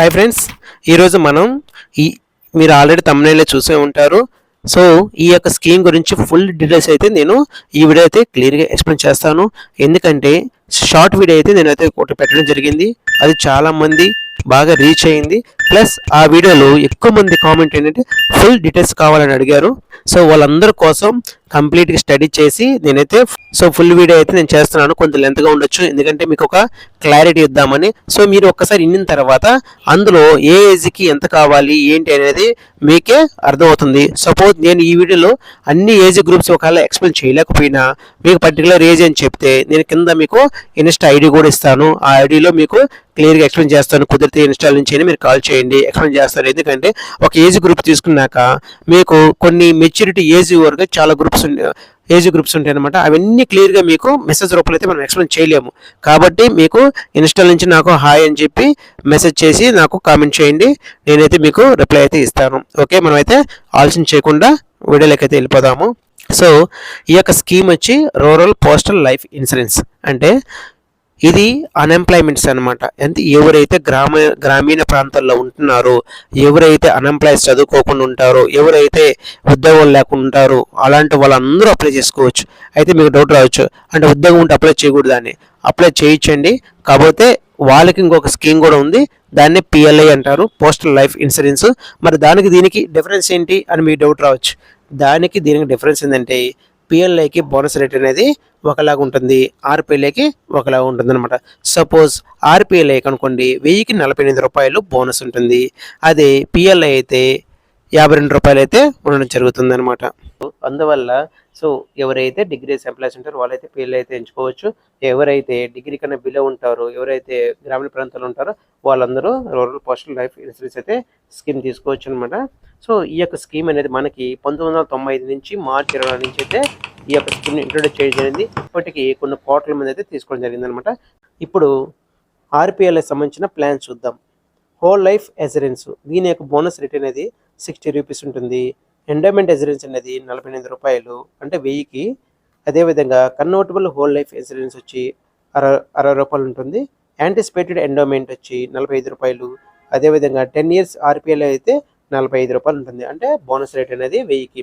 Hi friends ఈరోజు మనం ఈ మీరు ఆల్రెడీ తమిళలో చూసే ఉంటారు. సో ఈ యొక్క స్కీమ్ గురించి ఫుల్ డీటెయిల్స్ అయితే నేను ఈ వీడియో అయితే క్లియర్గా ఎక్స్ప్లెయిన్ చేస్తాను. ఎందుకంటే షార్ట్ వీడియో అయితే నేనైతే ఒకటి పెట్టడం జరిగింది. అది చాలా మంది బాగా రీచ్ అయింది. ప్లస్ ఆ వీడియోలో ఎక్కువ మంది కామెంట్ ఏంటంటే ఫుల్ డీటెయిల్స్ కావాలని అడిగారు. సో వాళ్ళందరి కోసం కంప్లీట్గా స్టడీ చేసి నేనైతే సో ఫుల్ వీడియో అయితే నేను చేస్తున్నాను. కొంత లెంత్గా ఉండొచ్చు. ఎందుకంటే మీకు ఒక క్లారిటీ ఇద్దామని. సో మీరు ఒక్కసారి ఇన్నిన తర్వాత అందులో ఏ ఏజ్కి ఎంత కావాలి ఏంటి అనేది మీకే అర్థమవుతుంది. సపోజ్ నేను ఈ వీడియోలో అన్ని ఏజ్ గ్రూప్స్ ఒకవేళ ఎక్స్ప్లెయిన్ చేయలేకపోయినా మీకు పర్టికులర్ ఏజ్ అని చెప్తే నేను కింద మీకు ఇన్స్టా ఐడి కూడా ఇస్తాను. ఆ ఐడిలో మీకు క్లియర్గా ఎక్స్ప్లెయిన్ చేస్తాను. కుదిరితే ఇన్స్టాల్ నుంచి మీరు కాల్ చేయండి. ఎక్స్ప్లెయిన్ చేస్తారు. ఎందుకంటే ఒక ఏజ్ గ్రూప్ తీసుకున్నాక మీకు కొన్ని మెచ్యూరిటీ ఏజ్ వరకు చాలా గ్రూప్స్ ఏజ్ గ్రూప్స్ ఉంటాయి అనమాట అవన్నీ క్లియర్గా మీకు మెసేజ్ రూపంలో అయితే మనం ఎక్స్ప్లెయిన్ చేయలేము. కాబట్టి మీకు ఇన్స్టాల్ నుంచి నాకు హాయ్ అని చెప్పి మెసేజ్ చేసి నాకు కామెంట్ చేయండి. నేనైతే మీకు రిప్లై అయితే ఇస్తాను. ఓకే మనమైతే ఆలోచన చేయకుండా వీడియోలోకి వెళ్ళిపోదాము. సో ఈ యొక్క స్కీమ్ వచ్చి రూరల్ పోస్టల్ లైఫ్ ఇన్సూరెన్స్. అంటే ఇది అన్ఎంప్లాయ్మెంట్స్ అనమాట అంటే ఎవరైతే గ్రామ గ్రామీణ ప్రాంతాల్లో ఉంటున్నారో ఎవరైతే అన్ఎంప్లాయ్స్ చదువుకోకుండా ఉంటారో ఎవరైతే ఉద్యోగం లేకుండా ఉంటారో అలాంటి వాళ్ళందరూ అప్లై చేసుకోవచ్చు. అయితే మీకు డౌట్ రావచ్చు. అంటే ఉద్యోగం ఉంటే అప్లై చేయకూడదు అని. అప్లై చేయించండి కాకపోతే వాళ్ళకి ఇంకొక స్కీమ్ కూడా ఉంది. దాన్ని పిఎల్ఐ అంటారు. పోస్టల్ లైఫ్ ఇన్సూరెన్స్ మరి దానికి దీనికి డిఫరెన్స్ ఏంటి అని మీకు డౌట్ రావచ్చు. దానికి దీనికి డిఫరెన్స్ ఏంటంటే పిఎల్ఐకి బోనస్ రేట్ అనేది ఒకలాగా ఉంటుంది. ఆర్పిఎల్ఐకి ఒకలాగా ఉంటుంది అనమాట సపోజ్ ఆర్పిఎల్ఐ అనుకోండి వెయ్యికి నలభై ఎనిమిది రూపాయలు బోనస్ ఉంటుంది. అదే పిఎల్ఐ అయితే యాభై రెండు రూపాయలు అయితే ఉండడం జరుగుతుంది అనమాట అందువల్ల సో ఎవరైతే డిగ్రీ ఎంప్లాయీస్ ఉంటారో వాళ్ళైతే పిఎల్ అయితే ఎంచుకోవచ్చు. ఎవరైతే డిగ్రీ కన్నా బిలో ఉంటారో ఎవరైతే గ్రామీణ ప్రాంతాల్లో ఉంటారో వాళ్ళందరూ రూరల్ పోస్టల్ లైఫ్ ఇన్సూరెన్స్ అయితే స్కీమ్ తీసుకోవచ్చు అనమాట సో ఈ యొక్క స్కీమ్ అనేది మనకి పంతొమ్మిది వందల తొంభై ఐదు నుంచి మార్చి ఇరవై నుంచి అయితే ఈ యొక్క స్కీమ్ ఇంట్రొడ్యూస్ చేయడం జరిగింది. ఇప్పటికీ కొన్ని కోట్ల మంది అయితే తీసుకోవడం జరిగింది అనమాట ఇప్పుడు ఆర్పిఎల్కి సంబంధించిన ప్లాన్ చూద్దాం. హోల్ లైఫ్ ఎసరెన్స్ దీని యొక్క బోనస్ రేట్ అనేది సిక్స్టీ రూపీస్ ఉంటుంది. ఎండోమెంట్ ఇన్సూరెన్స్ అనేది నలభై ఎనిమిది రూపాయలు. అంటే వెయ్యికి అదేవిధంగా కన్వర్టబుల్ హోల్ లైఫ్ ఇన్సూరెన్స్ వచ్చి అరవై అరవై రూపాయలు ఉంటుంది. యాంటిసిపేటెడ్ ఎండోమెంట్ వచ్చి నలభై ఐదు రూపాయలు. అదేవిధంగా టెన్ ఇయర్స్ ఆర్పిఎల్ అయితే నలభై ఐదు రూపాయలు ఉంటుంది. అంటే బోనస్ రేట్ అనేది వెయ్యికి.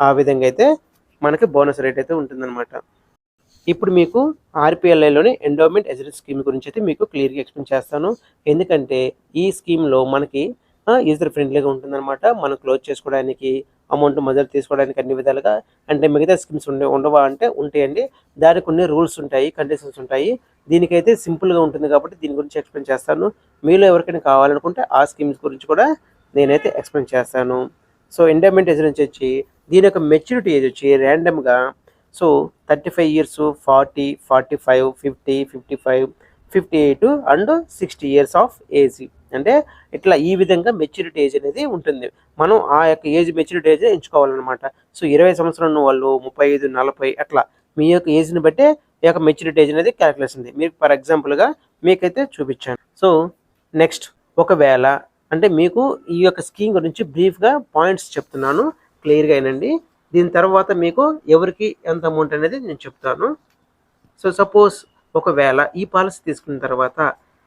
ఆ విధంగా అయితే మనకి బోనస్ రేట్ అయితే ఉంటుందన్నమాట. ఇప్పుడు మీకు ఆర్పిఎల్ఐలోని ఎండోమెంట్ ఎజరెన్స్ స్కీమ్ గురించి అయితే మీకు క్లియర్గా ఎక్స్ప్లెయిన్ చేస్తాను. ఎందుకంటే ఈ స్కీమ్లో మనకి యూజర్ ఫ్రెండ్లీగా ఉంటుందన్నమాట. మనం క్లోజ్ చేసుకోవడానికి అమౌంట్ మొదలు తీసుకోవడానికి అన్ని విధాలుగా. అంటే మిగతా స్కీమ్స్ ఉండే ఉండవా అంటే ఉంటాయండి. దానికి కొన్ని రూల్స్ ఉంటాయి కండిషన్స్ ఉంటాయి. దీనికైతే సింపుల్గా ఉంటుంది కాబట్టి దీని గురించి ఎక్స్ప్లెయిన్ చేస్తాను. మీలో ఎవరికైనా కావాలనుకుంటే ఆ స్కీమ్స్ గురించి కూడా నేనైతే ఎక్స్ప్లెయిన్ చేస్తాను. సో ఎండమెంట్ ఏజ్ నుంచి వచ్చి దీని యొక్క మెచ్యూరిటీ ఏజ్ వచ్చి ర్యాండమ్గా so thirty five years forty forty five fifty fifty five fifty eight and sixty years of age అంటే ఇట్లా ఈ విధంగా మెచ్యూరిటీ ఏజ్ అనేది ఉంటుంది. మనం ఆ యొక్క ఏజ్ మెచ్యూరిటీ ఏజ్ ఎంచుకోవాలన్నమాట. సో ఇరవై సంవత్సరాలు వాళ్ళు ముప్పై ఐదు నలభై అట్లా మీ యొక్క ఏజ్ని బట్టే ఈ యొక్క మెచ్యూరిటీ ఏజ్ అనేది క్యాలిక్యులేషన్ ఉంది. మీకు ఫర్ ఎగ్జాంపుల్గా మీకైతే చూపించాను. సో నెక్స్ట్ ఒకవేళ అంటే మీకు ఈ యొక్క స్కీమ్ గురించి బ్రీఫ్గా పాయింట్స్ చెప్తున్నాను. క్లియర్గా అయినండి దీని తర్వాత మీకు ఎవరికి ఎంత అమౌంట్ అనేది నేను చెప్తాను. సో సపోజ్ ఒకవేళ ఈ పాలసీ తీసుకున్న తర్వాత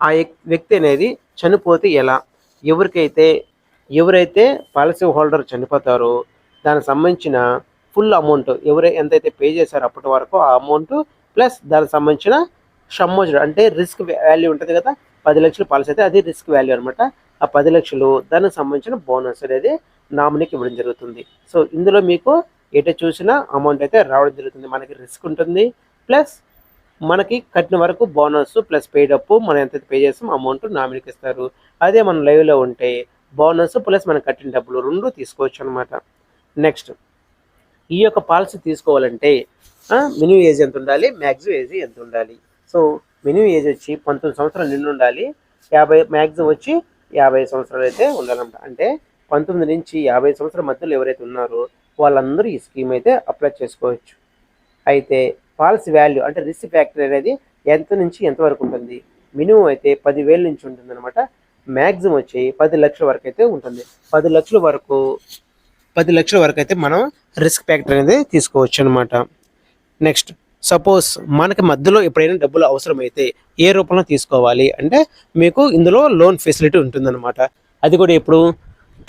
ఆ వ్యక్తి అనేది చనిపోతే ఎలా? ఎవరికైతే ఎవరైతే పాలసీ హోల్డర్ చనిపోతారో దానికి సంబంధించిన ఫుల్ అమౌంట్ ఎవరై ఎంతైతే పే చేశారో అప్పటి వరకు ఆ అమౌంట్ ప్లస్ దానికి సంబంధించిన షమ్మోజుడు అంటే రిస్క్ వాల్యూ ఉంటుంది కదా పది లక్షల పాలసీ అయితే అది రిస్క్ వాల్యూ అనమాట ఆ పది లక్షలు దానికి సంబంధించిన బోనస్ అనేది నామినీకి ఇవ్వడం జరుగుతుంది. సో ఇందులో మీకు ఎటు చూసినా అమౌంట్ అయితే రావడం జరుగుతుంది. మనకి రిస్క్ ఉంటుంది. ప్లస్ మనకి కట్టిన వరకు బోనస్ ప్లస్ పెయిడ్ అప్ మనం ఎంత పే చేస్తాం అమౌంట్ నామినీకి ఇస్తారు. అదే మనం లైవ్లో ఉంటే బోనస్ ప్లస్ మనం కట్టిన డబ్బులు రెండు తీసుకోవచ్చు అనమాట నెక్స్ట్ ఈ యొక్క పాలసీ తీసుకోవాలంటే మినిమం ఏజ్ ఎంత ఉండాలి? మ్యాక్సిమం ఏజ్ ఎంత ఉండాలి? సో మినిమం ఏజ్ వచ్చి పంతొమ్మిది సంవత్సరాలు నిండు ఉండాలి. యాభై మ్యాక్సిమం వచ్చి యాభై సంవత్సరాలు అయితే ఉండాలన్నమాట. అంటే పంతొమ్మిది నుంచి యాభై సంవత్సరాల మధ్యలో ఎవరైతే ఉన్నారో వాళ్ళందరూ ఈ స్కీమ్ అయితే అప్లై చేసుకోవచ్చు. అయితే పాలసీ వాల్యూ అంటే రిస్క్ ఫ్యాక్టర్ అనేది ఎంత నుంచి ఎంత వరకు ఉంటుంది? మినిమం అయితే పదివేల నుంచి ఉంటుంది అనమాట మ్యాక్సిమం వచ్చి పది లక్షల వరకు అయితే ఉంటుంది. పది లక్షల వరకు పది లక్షల వరకు అయితే మనం రిస్క్ ఫ్యాక్టర్ అనేది తీసుకోవచ్చు అనమాట నెక్స్ట్ సపోజ్ మనకి మధ్యలో ఎప్పుడైనా డబ్బులు అవసరమైతే ఏ రూపంలో తీసుకోవాలి? అంటే మీకు ఇందులో లోన్ ఫెసిలిటీ ఉంటుందన్నమాట. అది కూడా ఇప్పుడు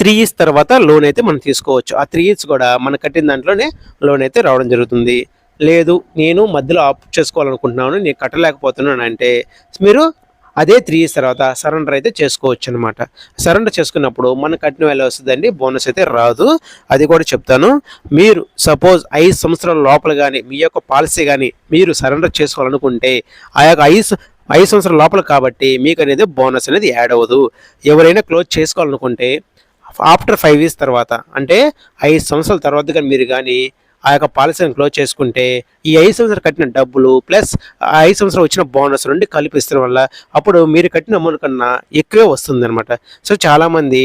త్రీ ఇయర్స్ తర్వాత లోన్ అయితే మనం తీసుకోవచ్చు. ఆ త్రీ ఇయర్స్ కూడా మనం కట్టిన దాంట్లోనే లోన్ అయితే రావడం జరుగుతుంది. లేదు నేను మధ్యలో ఆఫ్ చేసుకోవాలనుకుంటున్నాను నేను కట్టలేకపోతున్నాను అంటే మీరు అదే త్రీ ఇయర్స్ తర్వాత సరెండర్ అయితే చేసుకోవచ్చు అనమాట సరెండర్ చేసుకున్నప్పుడు మనకు కట్టిన వెళ్ళి వస్తుందండి బోనస్ అయితే రాదు. అది కూడా చెప్తాను. మీరు సపోజ్ ఐదు సంవత్సరాల లోపల కానీ మీ యొక్క పాలసీ కానీ మీరు సరెండర్ చేసుకోవాలనుకుంటే ఆ యొక్క ఐదు ఐదు సంవత్సరాల లోపల కాబట్టి మీకు అనేది బోనస్ అనేది యాడ్ అవ్వదు. ఎవరైనా క్లోజ్ చేసుకోవాలనుకుంటే ఆఫ్టర్ ఫైవ్ ఇయర్స్ తర్వాత అంటే ఐదు సంవత్సరాల తర్వాత కానీ మీరు కానీ ఆ యొక్క పాలసీని క్లోజ్ చేసుకుంటే ఈ ఐదు సంవత్సరాలు కట్టిన డబ్బులు ప్లస్ ఆ ఐదు సంవత్సరాలు వచ్చిన బోనస్ రెండు కలిపిస్తడం వల్ల అప్పుడు మీరు కట్టిన అమౌంట్ కన్నా ఎక్కువే వస్తుంది అనమాట సో చాలామంది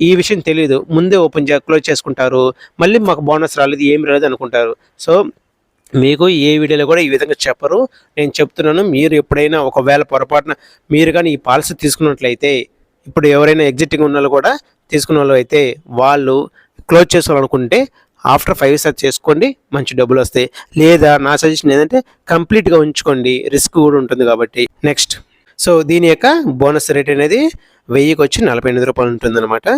ఈ విషయం తెలియదు ముందే ఓపెన్ చే క్లోజ్ చేసుకుంటారు. మళ్ళీ మాకు బోనస్ రాలేదు ఏమి రాలేదు అనుకుంటారు. సో మీకు ఏ వీడియోలో కూడా ఈ విధంగా చెప్పరు. నేను చెప్తున్నాను మీరు ఎప్పుడైనా ఒకవేళ పొరపాటున మీరు కానీ ఈ పాలసీ తీసుకున్నట్లయితే ఇప్పుడు ఎవరైనా ఎగ్జిటింగ్ ఉన్న వాళ్ళు కూడా తీసుకున్న వాళ్ళు అయితే వాళ్ళు క్లోజ్ చేసుకోవాలనుకుంటే ఆఫ్టర్ ఫైవ్ ఇయర్స్ అది చేసుకోండి మంచి డబ్బులు వస్తాయి. లేదా నా సజెషన్ ఏంటంటే కంప్లీట్గా ఉంచుకోండి. రిస్క్ కూడా ఉంటుంది కాబట్టి. నెక్స్ట్ సో దీని యొక్క బోనస్ రేట్ అనేది వెయ్యికి వచ్చి నలభై ఎనిమిది రూపాయలు ఉంటుందన్నమాట.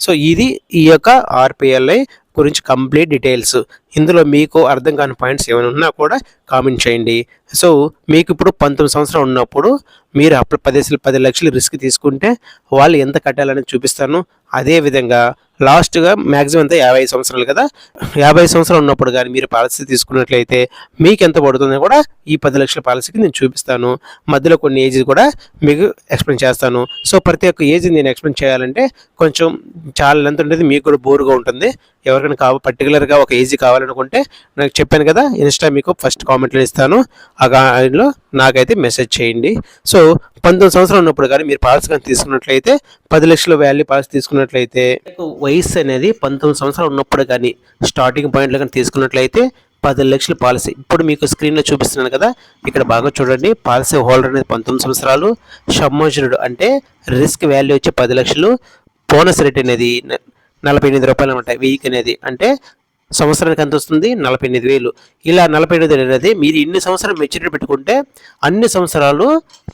సో ఇది ఈ యొక్క ఆర్పిఎల్ఐ గురించి కంప్లీట్ డీటెయిల్స్ ఇందులో మీకు అర్థం కాని పాయింట్స్ ఏమైనా ఉన్నా కూడా కామెంట్ చేయండి. సో మీకు ఇప్పుడు పంతొమ్మిది సంవత్సరాలు ఉన్నప్పుడు మీరు అప్పుడు పది పది లక్షలు రిస్క్ తీసుకుంటే వాళ్ళు ఎంత కట్టాలని చూపిస్తాను. అదేవిధంగా లాస్ట్గా మ్యాక్సిమం అంతా యాభై సంవత్సరాలు కదా? యాభై సంవత్సరాలు ఉన్నప్పుడు కానీ మీరు పాలసీ తీసుకున్నట్లయితే మీకు ఎంత పడుతుందో కూడా ఈ పది లక్షల పాలసీకి నేను చూపిస్తాను. మధ్యలో కొన్ని ఏజ్ కూడా మీకు ఎక్స్ప్లెయిన్ చేస్తాను. సో ప్రతి ఒక్క ఏజ్ నేను ఎక్స్ప్లెయిన్ చేయాలంటే కొంచెం చాలా లెంత్ ఉండేది మీకు కూడా బోరుగా ఉంటుంది. ఎవరికైనా కావ పర్టికులర్గా ఒక ఏజీ కావాలనుకుంటే నాకు చెప్పాను కదా ఇన్స్టా మీకు ఫస్ట్ కామెంట్లో ఇస్తాను. ఆ దానిలో నాకైతే మెసేజ్ చేయండి. సో పంతొమ్మిది సంవత్సరాలు ఉన్నప్పుడు కానీ మీరు పాలసీ కానీ తీసుకున్నట్లయితే పది లక్షల వాల్యూ పాలసీ తీసుకున్నట్లయితే వయసు అనేది పంతొమ్మిది సంవత్సరాలు ఉన్నప్పుడు కానీ స్టార్టింగ్ పాయింట్లో కానీ తీసుకున్నట్లయితే పది లక్షల పాలసీ. ఇప్పుడు మీకు స్క్రీన్లో చూపిస్తున్నాను కదా ఇక్కడ బాగా చూడండి. పాలసీ హోల్డర్ అనేది పంతొమ్మిది సంవత్సరాలు. షమ్మోజనుడు అంటే రిస్క్ వాల్యూ వచ్చి పది లక్షలు. బోనస్ రేట్ అనేది నలభై ఎనిమిది రూపాయలు అనమాట వెయ్యికి అనేది అంటే సంవత్సరానికి ఎంత వస్తుంది? నలభై ఎనిమిది వేలు. ఇలా నలభై ఎనిమిది వేలు అనేది మీరు ఇన్ని సంవత్సరాలు మెచ్యూరిటీ పెట్టుకుంటే అన్ని సంవత్సరాలు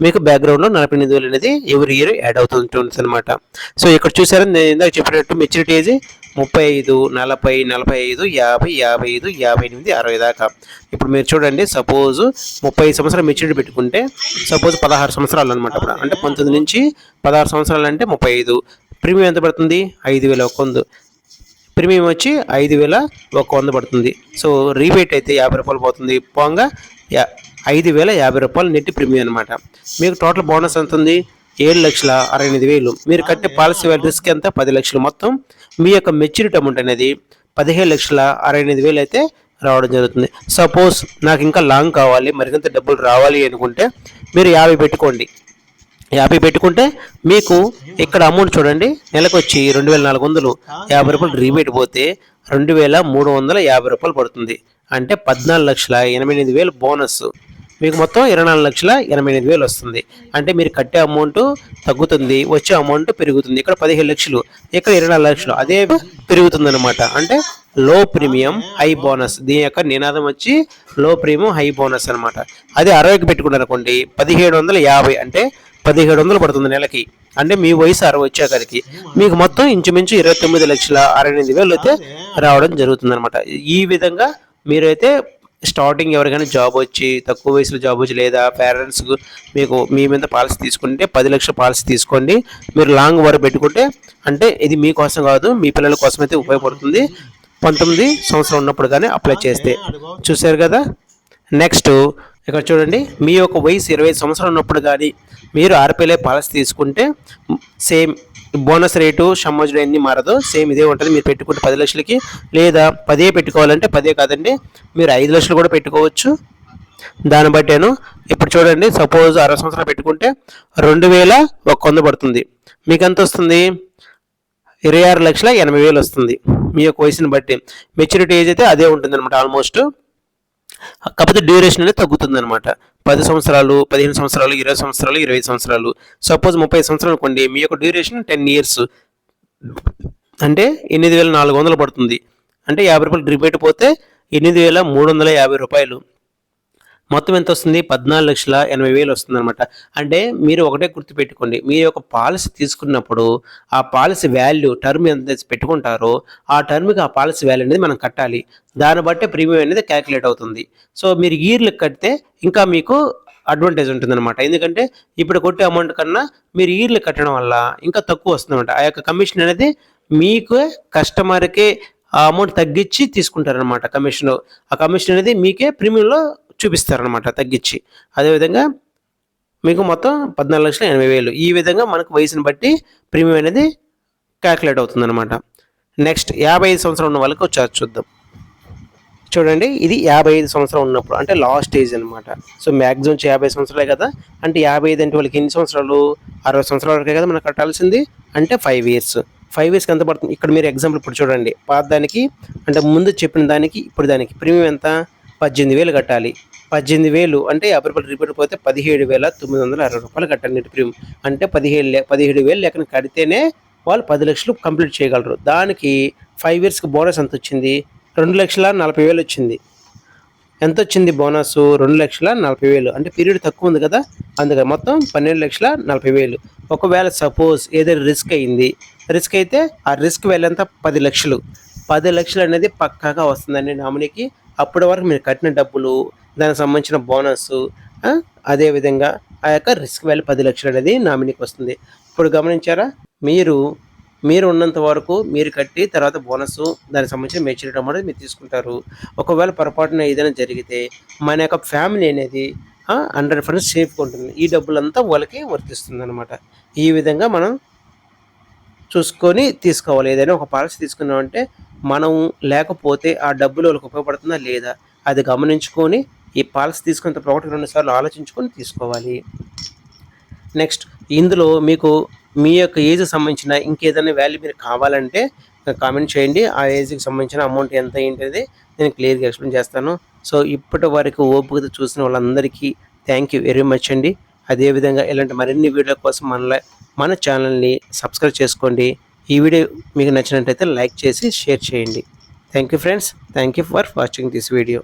మీకు బ్యాక్గ్రౌండ్లో నలభై ఎనిమిది వేలు అనేది ఎవరి ఇయర్ యాడ్ అవుతుంటుంది అనమాట సో ఇక్కడ చూసారని నేను ఇందాక చెప్పినట్టు మెచ్యూరిటీ ఏజ్ ముప్పై ఐదు నలభై నలభై ఐదు యాభై యాభై ఐదు యాభై ఎనిమిది అరవై దాకా. ఇప్పుడు మీరు చూడండి సపోజ్ ముప్పై ఐదు సంవత్సరాలు మెచ్యూరిటీ పెట్టుకుంటే సపోజ్ పదహారు సంవత్సరాలు అనమాట అప్పుడు. అంటే పంతొమ్మిది నుంచి పదహారు సంవత్సరాలు అంటే ముప్పై ఐదు. ప్రీమియం ఎంత పడుతుంది? ఐదు వేల ఒక్కొందు ప్రీమియం వచ్చి ఐదు వేల ఒక వంద పడుతుంది. సో రీబేట్ అయితే యాభై రూపాయలు పోతుంది. పోగా యా ఐదు వేల యాభై రూపాయలు నెట్ ప్రీమియం అనమాట మీకు టోటల్ బోనస్ ఎంత ఉంది? ఏడు లక్షల అరవై ఎనిమిది వేలు. మీరు కట్టే పాలసీ వాళ్ళ రిస్క్ ఎంత? పది లక్షలు మొత్తం. మీ యొక్క మెచ్యూరిటీ అమౌంట్ అనేది పదిహేను లక్షల అరవై ఎనిమిది వేలు అయితే రావడం జరుగుతుంది. సపోజ్ నాకు ఇంకా లాంగ్ కావాలి మరికొంత డబ్బులు రావాలి అనుకుంటే మీరు యాభై పెట్టుకోండి. యాభై పెట్టుకుంటే మీకు ఇక్కడ అమౌంట్ చూడండి నెలకు వచ్చి రెండు వేల నాలుగు వందలు. యాభై రూపాయలు రీబేట్ పోతే రెండు వేల మూడు వందల యాభై రూపాయలు పడుతుంది. అంటే పద్నాలుగు లక్షల ఎనభై ఎనిమిది వేలు బోనస్. మీకు మొత్తం ఇరవై నాలుగు లక్షల ఎనభై ఎనిమిది వేలు వస్తుంది. అంటే మీరు కట్టే అమౌంట్ తగ్గుతుంది వచ్చే అమౌంట్ పెరుగుతుంది. ఇక్కడ పదిహేను లక్షలు ఇక్కడ ఇరవై నాలుగు లక్షలు అదే పెరుగుతుంది అనమాట అంటే లో ప్రీమియం హై బోనస్ దీని యొక్క నినాదం వచ్చి లో ప్రీమియం హై బోనస్ అనమాట అదే అరవైకి పెట్టుకున్నారనుకోండి పదిహేడు వందల యాభై. అంటే పదిహేడు వందలు పడుతుంది నెలకి. అంటే మీ వయసు అరవై వచ్చేసరికి. మీకు మొత్తం ఇంచుమించు ఇరవై తొమ్మిది లక్షల అరవై ఎనిమిది వేలు అయితే రావడం జరుగుతుంది అనమాట ఈ విధంగా మీరైతే స్టార్టింగ్ ఎవరికైనా జాబ్ వచ్చి తక్కువ వయసులో జాబ్ వచ్చి లేదా పేరెంట్స్ మీకు మీ మీద పాలసీ తీసుకుంటే పది లక్షల పాలసీ తీసుకోండి. మీరు లాంగ్ వరకు పెట్టుకుంటే అంటే ఇది మీకోసం కాదు మీ పిల్లల కోసం అయితే ఉపయోగపడుతుంది. పంతొమ్మిది సంవత్సరం ఉన్నప్పుడు కానీ అప్లై చేస్తే. చూశారు కదా? నెక్స్ట్ ఇక్కడ చూడండి. మీ యొక్క వయసు ఇరవై ఐదు సంవత్సరాలు ఉన్నప్పుడు కానీ మీరు ఆర్పిఎల్ఐ పాలసీ తీసుకుంటే సేమ్ బోనస్ రేటు షమ్మజుడు అన్ని మారదు సేమ్ ఇదే ఉంటుంది. మీరు పెట్టుకుంటే పది లక్షలకి లేదా పదే పెట్టుకోవాలంటే పదే కాదండి మీరు ఐదు లక్షలు కూడా పెట్టుకోవచ్చు. దాన్ని బట్టేను ఇప్పుడు చూడండి సపోజ్ అరవై సంవత్సరాలు పెట్టుకుంటే రెండు వేల ఒక వంద పడుతుంది. మీకు ఎంత వస్తుంది? ఇరవై ఆరు లక్షల ఎనభై వేలు వస్తుంది. మీ యొక్క వయసుని బట్టి. మెచ్యూరిటీ ఏజ్ అయితే అదే ఉంటుంది అనమాట ఆల్మోస్ట్ కాకపోతే డ్యూరేషన్ అనేది తగ్గుతుంది అనమాట పది సంవత్సరాలు పదిహేను సంవత్సరాలు ఇరవై సంవత్సరాలు ఇరవై సంవత్సరాలు. సపోజ్ ముప్పై సంవత్సరాలు అనుకోండి మీ యొక్క డ్యూరేషన్ టెన్ ఇయర్స్ అంటే ఎనిమిది వేల నాలుగు వందలు పడుతుంది. అంటే యాభై రూపాయలు రిపేట్ పోతే ఎనిమిది వేల మూడు వందల యాభై రూపాయలు. మొత్తం ఎంత వస్తుంది? పద్నాలుగు లక్షల ఎనభై వేలు వస్తుంది అనమాట అంటే మీరు ఒకటే గుర్తుపెట్టుకోండి. మీ యొక్క పాలసీ తీసుకున్నప్పుడు ఆ పాలసీ వాల్యూ టర్మ్ ఎంత పెట్టుకుంటారో ఆ టర్మ్కి ఆ పాలసీ వాల్యూ అనేది మనం కట్టాలి. దాన్ని బట్టే ప్రీమియం అనేది క్యాలిక్యులేట్ అవుతుంది. సో మీరు ఇయర్లకు కడితే ఇంకా మీకు అడ్వాంటేజ్ ఉంటుందన్నమాట. ఎందుకంటే ఇప్పుడు కొట్టే అమౌంట్ కన్నా మీరు ఇయర్లు కట్టడం వల్ల ఇంకా తక్కువ వస్తుందన్నమాట. ఆ యొక్క కమిషన్ అనేది మీకు కస్టమర్కే ఆ అమౌంట్ తగ్గించి తీసుకుంటారనమాట కమిషన్. ఆ కమిషన్ అనేది మీకే ప్రీమియంలో చూపిస్తారనమాట తగ్గించి. అదేవిధంగా మీకు మొత్తం పద్నాలుగు లక్షల ఎనభై వేలు. ఈ విధంగా మనకు వయసుని బట్టి ప్రీమియం అనేది క్యాల్కులేట్ అవుతుందన్నమాట. నెక్స్ట్ యాభై ఐదు సంవత్సరం ఉన్న వాళ్ళకి వచ్చారు చూద్దాం. చూడండి ఇది యాభై ఐదు సంవత్సరం ఉన్నప్పుడు అంటే లాస్ట్ ఏజ్ అనమాట సో మ్యాక్సిమం యాభై సంవత్సరాలే కదా? అంటే యాభై ఐదు అంటే వాళ్ళకి ఎన్ని సంవత్సరాలు? అరవై సంవత్సరాల వరకే కదా మనం కట్టాల్సింది? అంటే ఫైవ్ ఇయర్స్. ఫైవ్ ఇయర్స్కి ఎంత పడుతుంది? ఇక్కడ మీరు ఎగ్జాంపుల్ ఇప్పుడు చూడండి. పాత దానికి అంటే ముందు చెప్పిన దానికి ఇప్పుడు దానికి ప్రీమియం ఎంత? పద్దెనిమిది వేలు కట్టాలి. పద్దెనిమిది వేలు అంటే యాభై రూపాయలు రిపేర్ పోతే పదిహేడు వేల తొమ్మిది వందల అరవై రూపాయలు కట్టాలి నెట్ ప్రీమియం. అంటే పదిహేడు లే పదిహేడు వేలు లెక్కన కడితేనే వాళ్ళు పది లక్షలు కంప్లీట్ చేయగలరు. దానికి ఫైవ్ ఇయర్స్కి బోనస్ ఎంత వచ్చింది? రెండు లక్షల నలభై వేలు వచ్చింది. ఎంత వచ్చింది బోనస్ రెండు లక్షల నలభై వేలు. అంటే పీరియడ్ తక్కువ ఉంది కదా? అందుకని మొత్తం పన్నెండు లక్షల నలభై వేలు. ఒకవేళ సపోజ్ ఏదైనా రిస్క్ అయింది రిస్క్ అయితే ఆ రిస్క్ వెళ్ళేంత పది లక్షలు. పది లక్షలు అనేది పక్కాగా వస్తుందండి నామినీకి. అప్పటి వరకు మీరు కట్టిన డబ్బులు దానికి సంబంధించిన బోనస్ అదేవిధంగా ఆ యొక్క రిస్క్ వాల్యూ పది లక్షలు అనేది నామినీకి వస్తుంది. ఇప్పుడు గమనించారా? మీరు మీరు ఉన్నంత వరకు మీరు కట్టి తర్వాత బోనస్ దానికి సంబంధించిన మెచ్యూరిటీ అమౌంట్ మీరు తీసుకుంటారు. ఒకవేళ పొరపాటున ఏదైనా జరిగితే మన యొక్క ఫ్యామిలీ అనేది హండ్రెడ్ పర్సెంట్ సేఫ్గా ఉంటుంది. ఈ డబ్బులంతా వాళ్ళకి వర్తిస్తుంది అనమాట ఈ విధంగా మనం చూసుకొని తీసుకోవాలి. ఏదైనా ఒక పాలసీ తీసుకున్నామంటే మనం లేకపోతే ఆ డబ్బులు వాళ్ళకి ఉపయోగపడుతుందా లేదా? అది గమనించుకొని ఈ పాలసీ తీసుకున్న ఒకటి రెండుసార్లు ఆలోచించుకొని తీసుకోవాలి. నెక్స్ట్ ఇందులో మీకు మీ యొక్క ఏజ్కి సంబంధించిన ఇంకేదైనా వాల్యూ మీరు కావాలంటే కామెంట్ చేయండి. ఆ ఏజ్కి సంబంధించిన అమౌంట్ ఎంత ఏంటిది నేను క్లియర్గా ఎక్స్ప్లెయిన్ చేస్తాను. సో ఇప్పటి వరకు ఓపికతో చూసిన వాళ్ళందరికీ థ్యాంక్ యూ వెరీ మచ్ అండి. అదేవిధంగా ఇలాంటి మరిన్ని వీడియోల కోసం మన మన ఛానల్ని సబ్స్క్రైబ్ చేసుకోండి. ఈ వీడియో మీకు నచ్చినట్టయితే లైక్ చేసి షేర్ చేయండి. Thank you friends thank you for watching this video